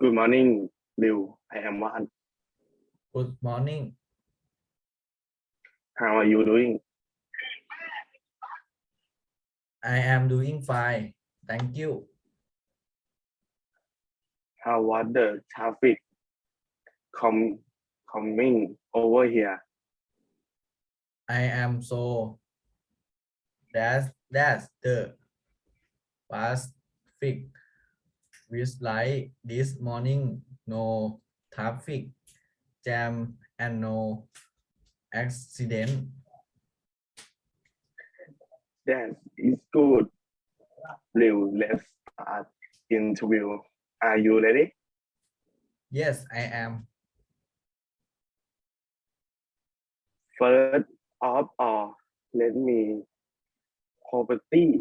Good morning, Liu. I am Wan. Good morning. How are you doing? I am doing fine. Thank you. How was the traffic com coming over here? I am so that's that's the Pacific with light this morning no traffic jam and no accident Yes, it's good. Liu, let's start interview. Are you ready? yes I am First of all, uh, let me property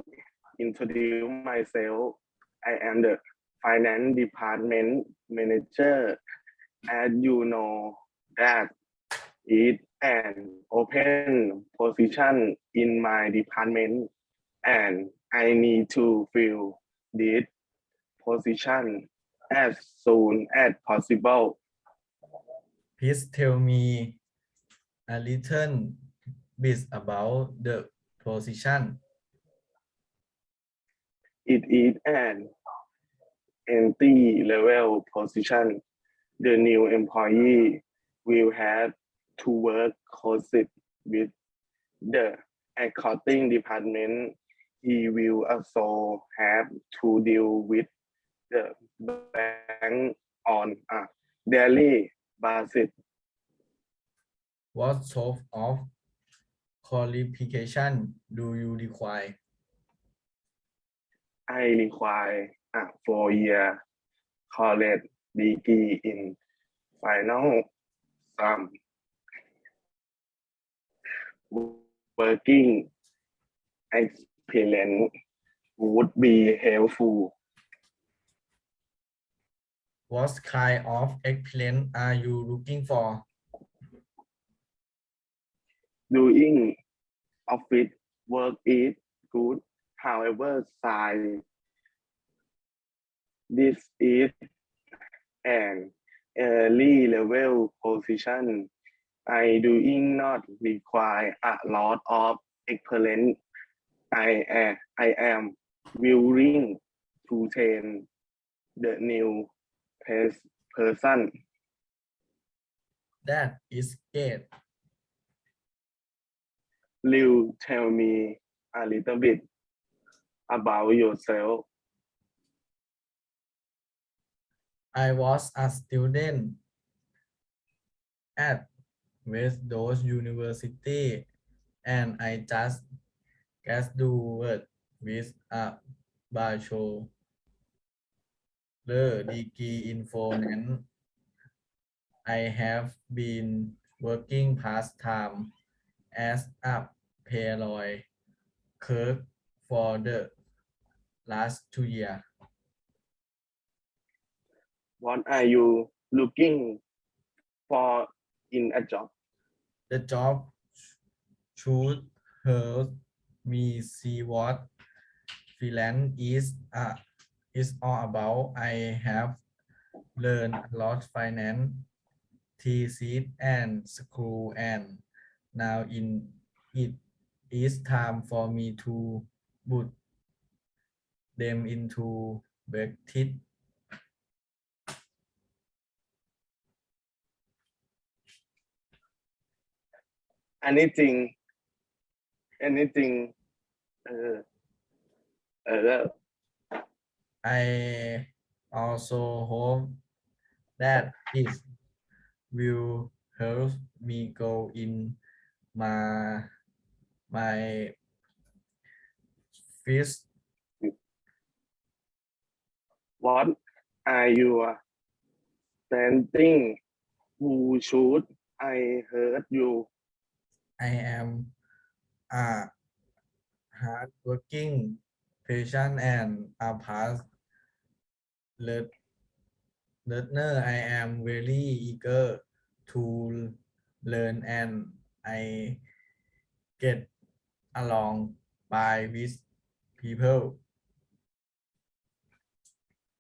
introduce myself. I am the finance department manager. As you know, that is an open position in my department, and I need to fill this position as soon as possible. please tell me a little bit about the position It is an entry-level position. The new employee will have to work closely with the accounting department. He will also have to deal with the bank on a daily basis. what sort of qualification do you require I require Ah, a four-year college degree in final sum. Working experience would be helpful. What kind of experience are you looking for? Doing office work is good. However, size this is an early level position. I doing not require a lot of experience. I am, I am willing to train the new pers- person. That is great. Liu, tell me a little bit about yourself. I was a student at West Coast University and I just graduated with a bachelor degree in finance. I have been working part-time as a payroll clerk for the last two years. What are you looking for in a job? The job should help me see what freelance is uh, is all about. I have learned a lot finance, thesis and school and now in it is time for me to put them into practice. Anything, anything, uh, uh, I also hope that it will help me go in my my first what are you standing? Who should I heard you? I am a hardworking patient and a past learner. I am very eager to learn and I get along by with people.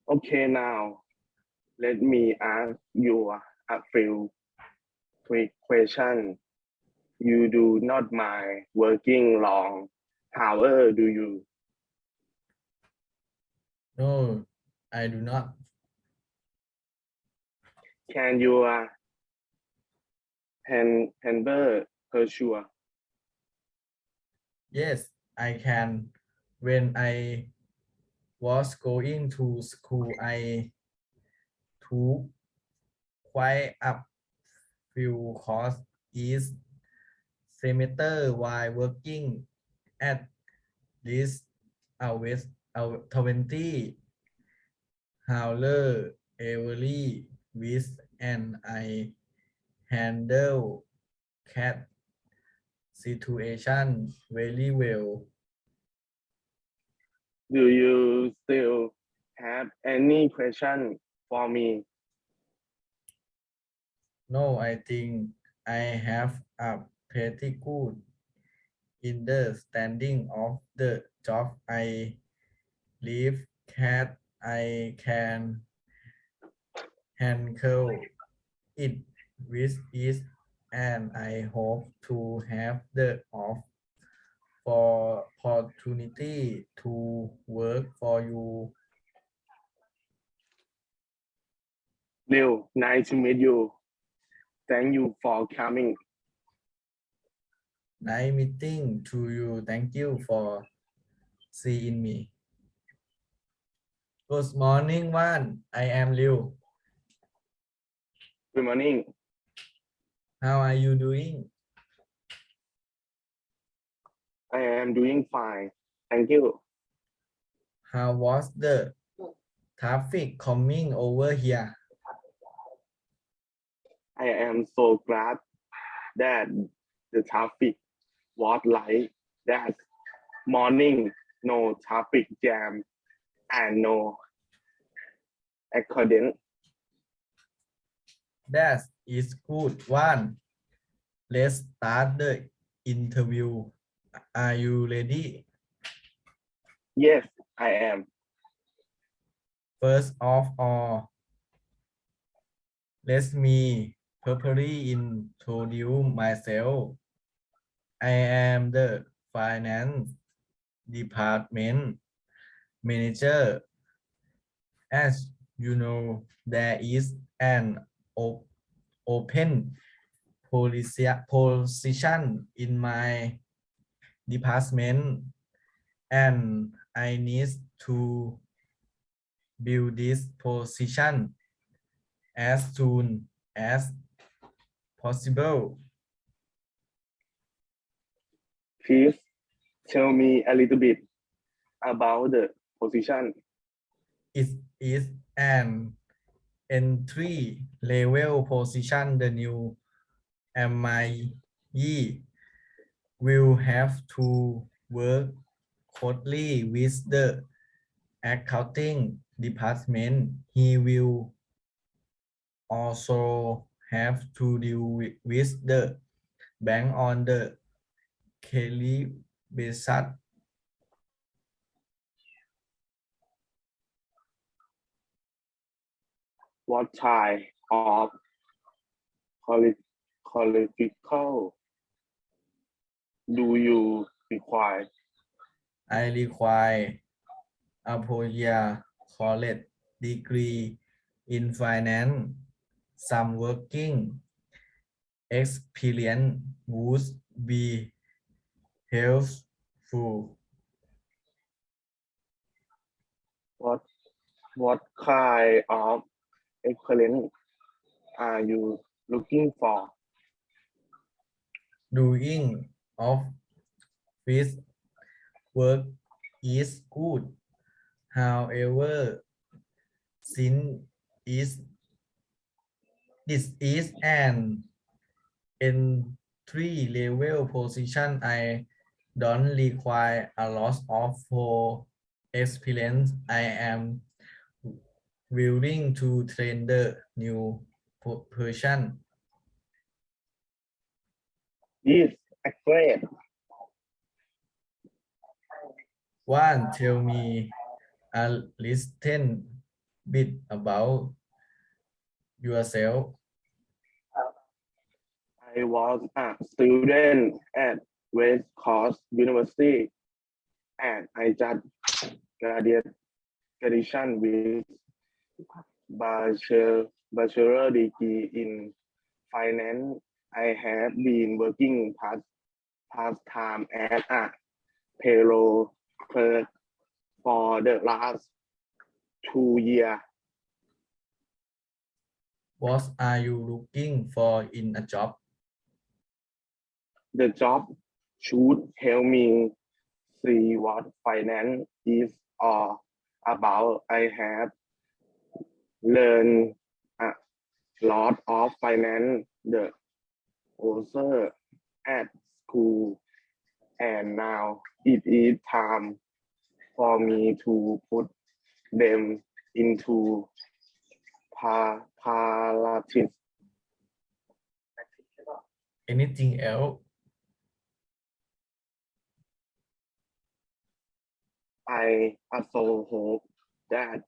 Okay, now Let me ask you a few quick questions. You do not mind working long. However, do you? No, I do not. Can your uh, hand handler pursue? Uh? Yes, I can. When I was going to school, I took quite a few courses semester while working at least hours, hour 20 hour every week and I handle cat situation very well. Do you still have any question for me? No, I think I have a pretty good understanding of the job I leave cat I can handle it with ease and I hope to have the opportunity to work for you. Leo, nice to meet you. Thank you for coming. Nice meeting to you. Thank you for seeing me. Good morning, Wan. I am Liu. Good morning. How are you doing? I am doing fine. Thank you. How was the traffic coming over here? I am so glad that the traffic was like that. Morning, no traffic jam and no accident. That is good one. Let's start the interview. Are you ready? Yes, I am. First of all, let me properly introduce myself. I am the finance department manager. As you know, there is an op- open policy- position in my department and I need to build this position as soon as possible. Please tell me a little bit about the position. It is an entry level position. The new MIE will have to work closely with the accounting department. He will also have to deal with, with the bank on the เคลิเบซัสวอตชายออฟคอลิคอลิฟิคอลดูยูรีควายไอรีควายอโพเยาคอเลจดีกรีอินฟิแนนซ์ซัมเวิร์กิ่ง experience would be helpful. What what kind of experience are you looking for? Doing of this work is good. However, since is this is an entry level position, I don't require a lot of for experience. I am willing to train the new person. This great. One, tell me a little bit about yourself I was a student at West Coast University and I just graduated graduation with bachelor, bachelor degree in finance. I have been working part part time as a payroll clerk for the last two years. what are you looking for in a job The job should help me see what finance is all about. I have learned a lot of finance, the also at school, and now it is time for me to put them into practice. anything else I also hope that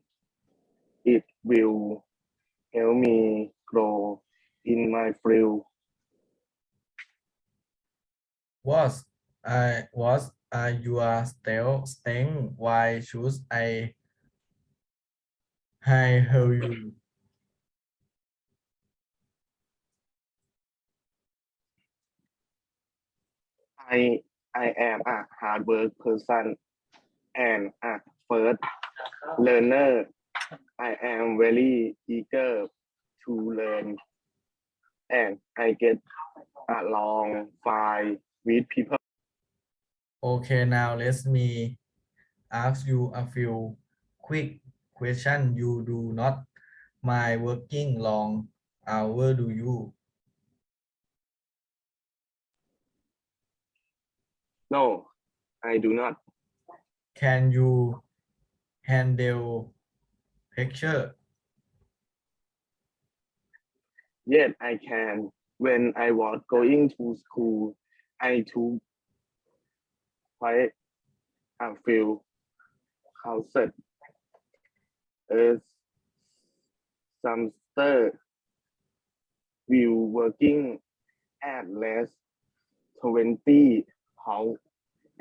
it will help me grow in my field. what I what are your still staying? Why should I hire you? I I am a hard work person and a first learner. I am very eager to learn and I get along fine with people. Okay, now let me ask you a few quick questions. You do not mind working long hour, do you? No, I do not. Can you handle picture? Yes, I can. When I was going to school, I took quite a few courses as semester will working at least 20 hours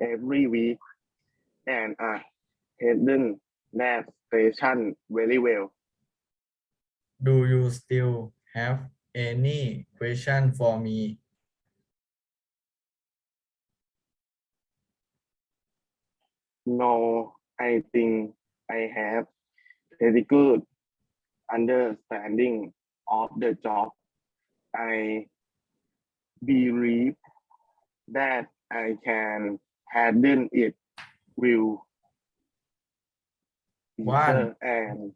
every week and uh, a hidden that station very well. Do you still have any question for me? No, I think I have very good understanding of the job. I believe that I can handle it will One. and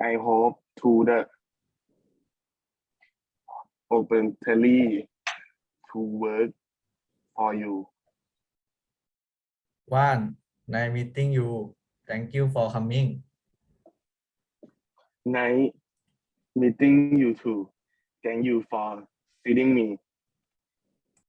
I hope to the opportunity to work for you. One, nice meeting you. Thank you for coming. Nice meeting you too. Thank you for feeding me.